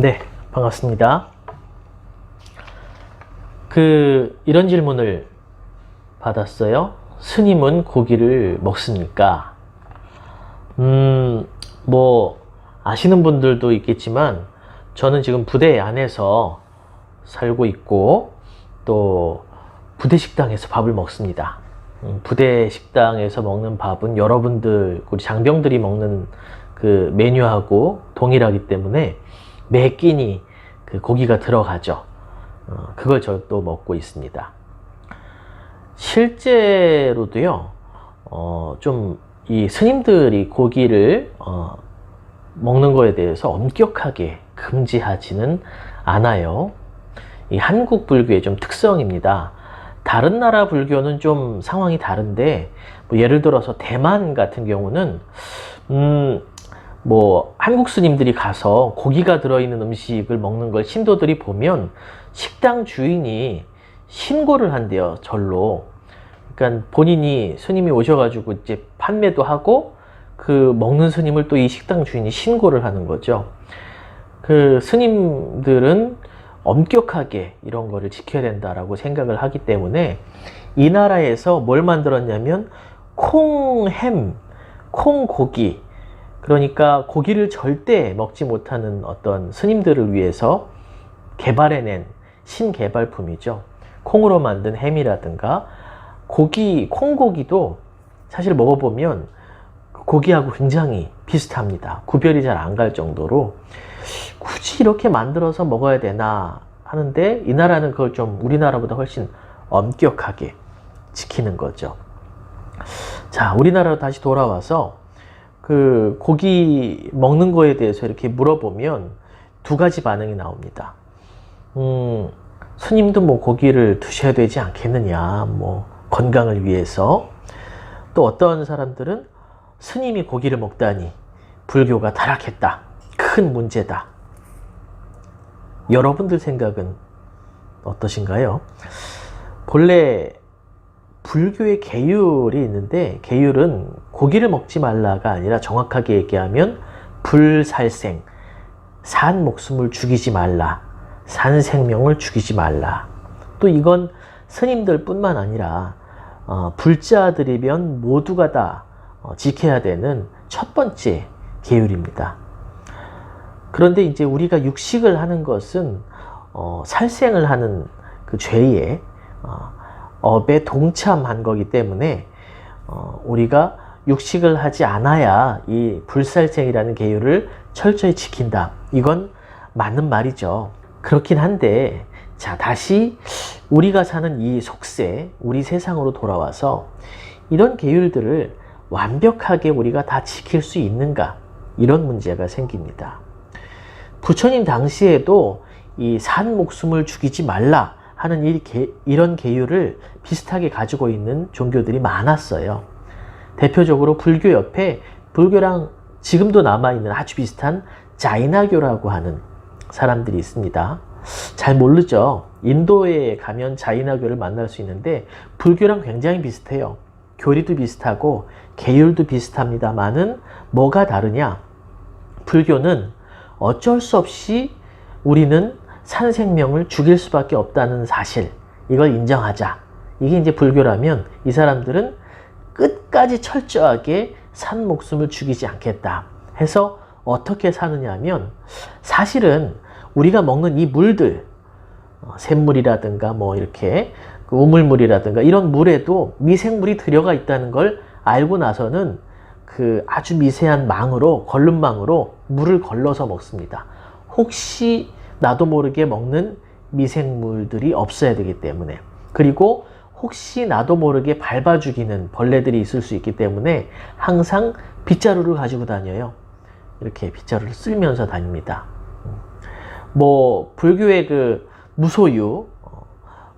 네, 반갑습니다. 그 이런 질문을 받았어요. 스님은 고기를 먹습니까? 음, 뭐 아시는 분들도 있겠지만 저는 지금 부대 안에서 살고 있고 또 부대 식당에서 밥을 먹습니다. 음, 부대 식당에서 먹는 밥은 여러분들 우리 장병들이 먹는 그 메뉴하고 동일하기 때문에 매 끼니 그 고기가 들어가죠. 어, 그걸 저또 먹고 있습니다. 실제로도요, 어, 좀 이 스님들이 고기를 어, 먹는 거에 대해서 엄격하게 금지하지는 않아요. 이 한국 불교의 좀 특성입니다. 다른 나라 불교는 좀 상황이 다른데, 뭐 예를 들어서 대만 같은 경우는, 음, 뭐 한국 스님들이 가서 고기가 들어있는 음식을 먹는 걸 신도들이 보면 식당 주인이 신고를 한대요, 절로. 그러니까 본인이 스님이 오셔가지고 이제 판매도 하고 그 먹는 스님을 또 이 식당 주인이 신고를 하는 거죠. 그 스님들은 엄격하게 이런 거를 지켜야 된다라고 생각을 하기 때문에 이 나라에서 뭘 만들었냐면 콩 햄, 콩고기, 그러니까 고기를 절대 먹지 못하는 어떤 스님들을 위해서 개발해낸 신개발품이죠. 콩으로 만든 햄이라든가 고기, 콩고기도 사실 먹어보면 고기하고 굉장히 비슷합니다. 구별이 잘 안 갈 정도로 굳이 이렇게 만들어서 먹어야 되나 하는데 이 나라는 그걸 좀 우리나라보다 훨씬 엄격하게 지키는 거죠. 자, 우리나라로 다시 돌아와서 그 고기 먹는 거에 대해서 이렇게 물어보면 두 가지 반응이 나옵니다. 음, 스님도 뭐 고기를 드셔야 되지 않겠느냐, 뭐 건강을 위해서. 또 어떤 사람들은 스님이 고기를 먹다니 불교가 타락했다. 큰 문제다. 여러분들 생각은 어떠신가요? 본래 불교의 계율이 있는데 계율은 고기를 먹지 말라가 아니라 정확하게 얘기하면 불살생, 산 목숨을 죽이지 말라, 산 생명을 죽이지 말라. 또 이건 스님들 뿐만 아니라 어, 불자들이면 모두가 다 어, 지켜야 되는 첫 번째 계율입니다. 그런데 이제 우리가 육식을 하는 것은 어, 살생을 하는 그 죄에 어, 업에 동참한 거기 때문에 어, 우리가 육식을 하지 않아야 이 불살생이라는 계율을 철저히 지킨다. 이건 맞는 말이죠. 그렇긴 한데 자 다시 우리가 사는 이 속세, 우리 세상으로 돌아와서 이런 계율들을 완벽하게 우리가 다 지킬 수 있는가 이런 문제가 생깁니다. 부처님 당시에도 이 산 목숨을 죽이지 말라 하는 이 개, 이런 계율을 비슷하게 가지고 있는 종교들이 많았어요. 대표적으로 불교 옆에 불교랑 지금도 남아있는 아주 비슷한 자이나교라고 하는 사람들이 있습니다. 잘 모르죠. 인도에 가면 자이나교를 만날 수 있는데 불교랑 굉장히 비슷해요. 교리도 비슷하고 계율도 비슷합니다만은 뭐가 다르냐? 불교는 어쩔 수 없이 우리는 산 생명을 죽일 수밖에 없다는 사실 이걸 인정하자. 이게 이제 불교라면 이 사람들은 끝까지 철저하게 산 목숨을 죽이지 않겠다. 해서 어떻게 사느냐 하면 사실은 우리가 먹는 이 물들 어, 샘물이라든가 뭐 이렇게 그 우물물이라든가 이런 물에도 미생물이 들어가 있다는 걸 알고 나서는 그 아주 미세한 망으로 걸름망으로 물을 걸러서 먹습니다. 혹시 나도 모르게 먹는 미생물들이 없어야 되기 때문에 그리고 혹시 나도 모르게 밟아 죽이는 벌레들이 있을 수 있기 때문에 항상 빗자루를 가지고 다녀요. 이렇게 빗자루를 쓸면서 다닙니다. 뭐 불교의 그 무소유 어,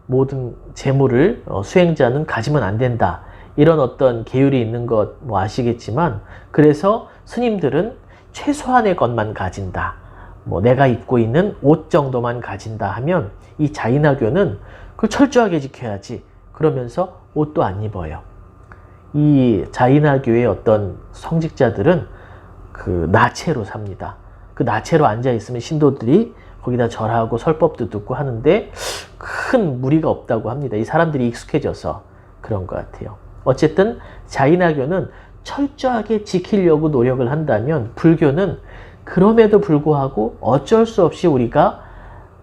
모든 재물을 어, 수행자는 가지면 안 된다. 이런 어떤 계율이 있는 것 뭐 아시겠지만 그래서 스님들은 최소한의 것만 가진다. 뭐 내가 입고 있는 옷 정도만 가진다 하면 이 자이나교는 그걸 철저하게 지켜야지. 그러면서 옷도 안 입어요. 이 자이나교의 어떤 성직자들은 그 나체로 삽니다. 그 나체로 앉아 있으면 신도들이 거기다 절하고 설법도 듣고 하는데 큰 무리가 없다고 합니다. 이 사람들이 익숙해져서 그런 것 같아요. 어쨌든 자인학교는 철저하게 지키려고 노력을 한다면 불교는 그럼에도 불구하고 어쩔 수 없이 우리가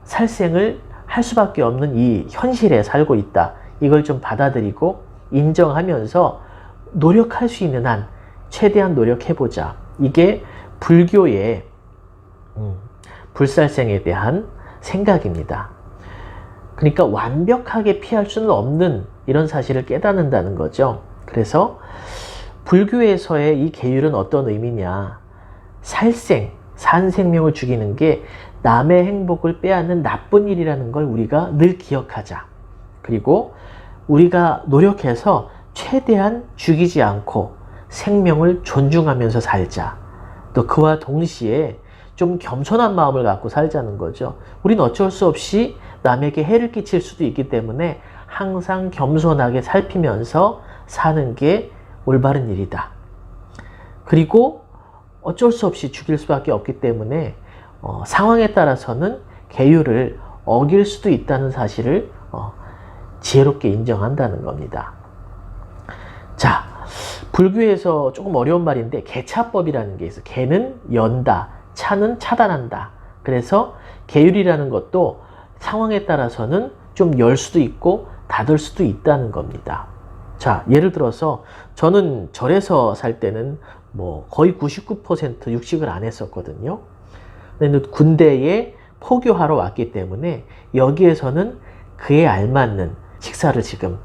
살생을 할 수밖에 없는 이 현실에 살고 있다. 이걸 좀 받아들이고 인정하면서 노력할 수 있는 한 최대한 노력해보자. 이게 불교의 음, 불살생에 대한 생각입니다. 그러니까 완벽하게 피할 수는 없는 이런 사실을 깨닫는다는 거죠. 그래서 불교에서의 이 계율은 어떤 의미냐? 살생, 산 생명을 죽이는 게 남의 행복을 빼앗는 나쁜 일이라는 걸 우리가 늘 기억하자. 그리고 우리가 노력해서 최대한 죽이지 않고 생명을 존중하면서 살자. 또 그와 동시에 좀 겸손한 마음을 갖고 살자는 거죠. 우린 어쩔 수 없이 남에게 해를 끼칠 수도 있기 때문에 항상 겸손하게 살피면서 사는 게 올바른 일이다. 그리고 어쩔 수 없이 죽일 수밖에 없기 때문에 어, 상황에 따라서는 계율을 어길 수도 있다는 사실을 어, 지혜롭게 인정한다는 겁니다. 자, 불교에서 조금 어려운 말인데 개차법이라는 게 있어. 개는 연다, 차는 차단한다. 그래서 계율이라는 것도 상황에 따라서는 좀 열 수도 있고 닫을 수도 있다는 겁니다. 자, 예를 들어서 저는 절에서 살 때는 뭐 거의 99% 육식을 안 했었거든요. 근데 군대에 포교하러 왔기 때문에 여기에서는 그에 알맞는 식사를 지금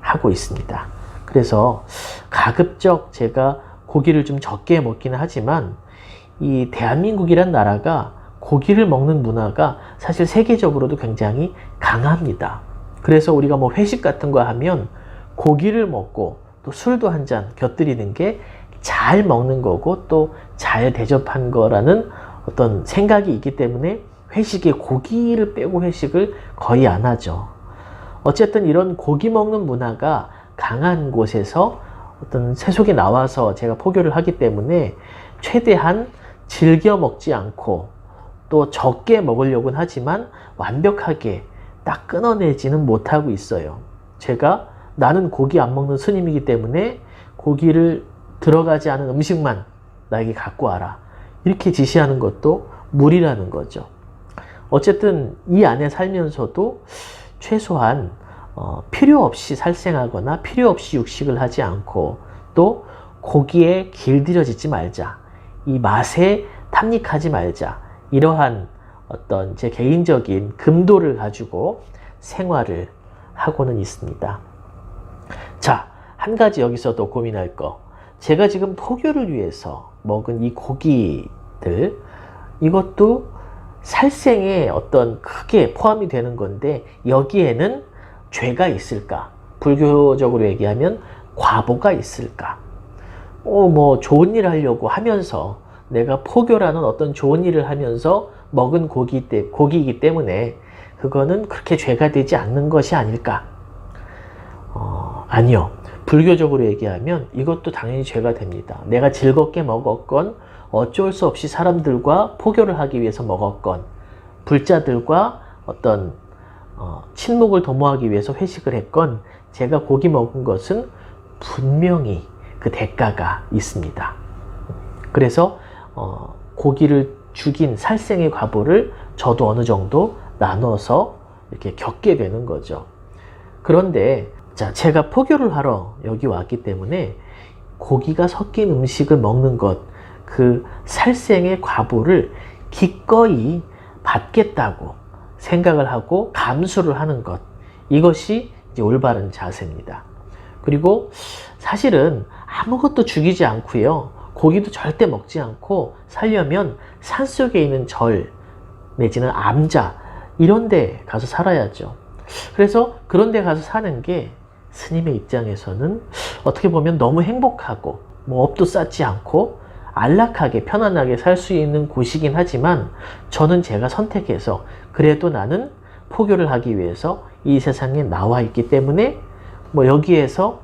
하고 있습니다. 그래서 가급적 제가 고기를 좀 적게 먹기는 하지만 이 대한민국이란 나라가 고기를 먹는 문화가 사실 세계적으로도 굉장히 강합니다. 그래서 우리가 뭐 회식 같은 거 하면 고기를 먹고 또 술도 한 잔 곁들이는 게 잘 먹는 거고 또 잘 대접한 거라는 어떤 생각이 있기 때문에 회식에 고기를 빼고 회식을 거의 안 하죠. 어쨌든 이런 고기 먹는 문화가 강한 곳에서 어떤 세속에 나와서 제가 포교를 하기 때문에 최대한 즐겨 먹지 않고 또 적게 먹으려고는 하지만 완벽하게 딱 끊어내지는 못하고 있어요. 제가 나는 고기 안 먹는 스님이기 때문에 고기를 들어가지 않은 음식만 나에게 갖고 와라. 이렇게 지시하는 것도 무리라는 거죠. 어쨌든 이 안에 살면서도 최소한 어, 필요 없이 살생하거나 필요 없이 육식을 하지 않고 또 고기에 길들여지지 말자. 이 맛에 탐닉하지 말자. 이러한 어떤 제 개인적인 금도를 가지고 생활을 하고는 있습니다. 자, 한 가지 여기서도 고민할 거. 제가 지금 포교를 위해서 먹은 이 고기들, 이것도 살생에 어떤 크게 포함이 되는 건데, 여기에는 죄가 있을까? 불교적으로 얘기하면 과보가 있을까? 어, 뭐, 좋은 일 하려고 하면서 내가 포교라는 어떤 좋은 일을 하면서 먹은 고기 때, 고기이기 때문에 그거는 그렇게 죄가 되지 않는 것이 아닐까? 어, 아니요. 불교적으로 얘기하면 이것도 당연히 죄가 됩니다. 내가 즐겁게 먹었건 어쩔 수 없이 사람들과 포교를 하기 위해서 먹었건 불자들과 어떤 어, 친목을 도모하기 위해서 회식을 했건 제가 고기 먹은 것은 분명히 그 대가가 있습니다. 그래서 어, 고기를 죽인 살생의 과보를 저도 어느 정도 나눠서 이렇게 겪게 되는 거죠. 그런데 자, 제가 포교를 하러 여기 왔기 때문에 고기가 섞인 음식을 먹는 것, 그 살생의 과보를 기꺼이 받겠다고 생각을 하고 감수를 하는 것. 이것이 올바른 자세입니다. 그리고 사실은 아무것도 죽이지 않고요. 고기도 절대 먹지 않고 살려면 산속에 있는 절 내지는 암자 이런 데 가서 살아야죠. 그래서 그런 데 가서 사는 게 스님의 입장에서는 어떻게 보면 너무 행복하고 뭐 업도 쌓지 않고 안락하게 편안하게 살 수 있는 곳이긴 하지만 저는 제가 선택해서 그래도 나는 포교를 하기 위해서 이 세상에 나와 있기 때문에 뭐 여기에서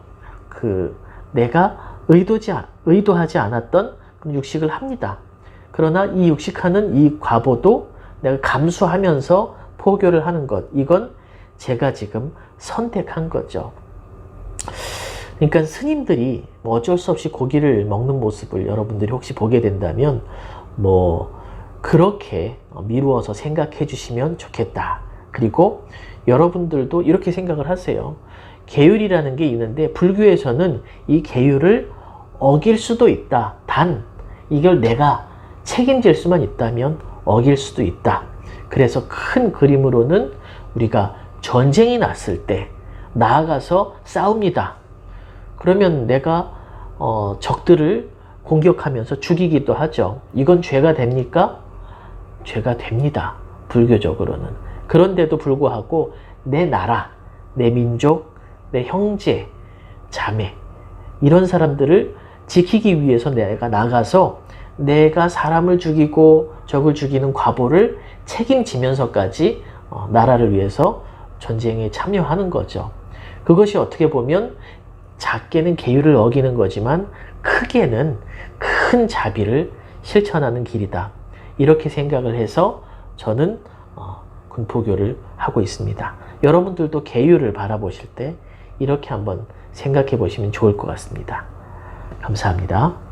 그 내가 의도지, 의도하지 않았던 육식을 합니다. 그러나 이 육식하는 이 과보도 내가 감수하면서 포교를 하는 것. 이건 제가 지금 선택한 거죠. 그러니까 스님들이 뭐 어쩔 수 없이 고기를 먹는 모습을 여러분들이 혹시 보게 된다면 뭐 그렇게 미루어서 생각해 주시면 좋겠다. 그리고 여러분들도 이렇게 생각을 하세요. 계율이라는 게 있는데 불교에서는 이 계율을 어길 수도 있다. 단 이걸 내가 책임질 수만 있다면 어길 수도 있다. 그래서 큰 그림으로는 우리가 전쟁이 났을 때 나아가서 싸웁니다. 그러면 내가 어, 적들을 공격하면서 죽이기도 하죠. 이건 죄가 됩니까? 죄가 됩니다. 불교적으로는. 그런데도 불구하고 내 나라, 내 민족, 내 형제, 자매 이런 사람들을 지키기 위해서 내가 나가서 내가 사람을 죽이고 적을 죽이는 과보를 책임지면서까지 어, 나라를 위해서 전쟁에 참여하는 거죠. 그것이 어떻게 보면 작게는 계율을 어기는 거지만 크게는 큰 자비를 실천하는 길이다. 이렇게 생각을 해서 저는 어, 군포교를 하고 있습니다. 여러분들도 계율을 바라보실 때 이렇게 한번 생각해 보시면 좋을 것 같습니다. 감사합니다.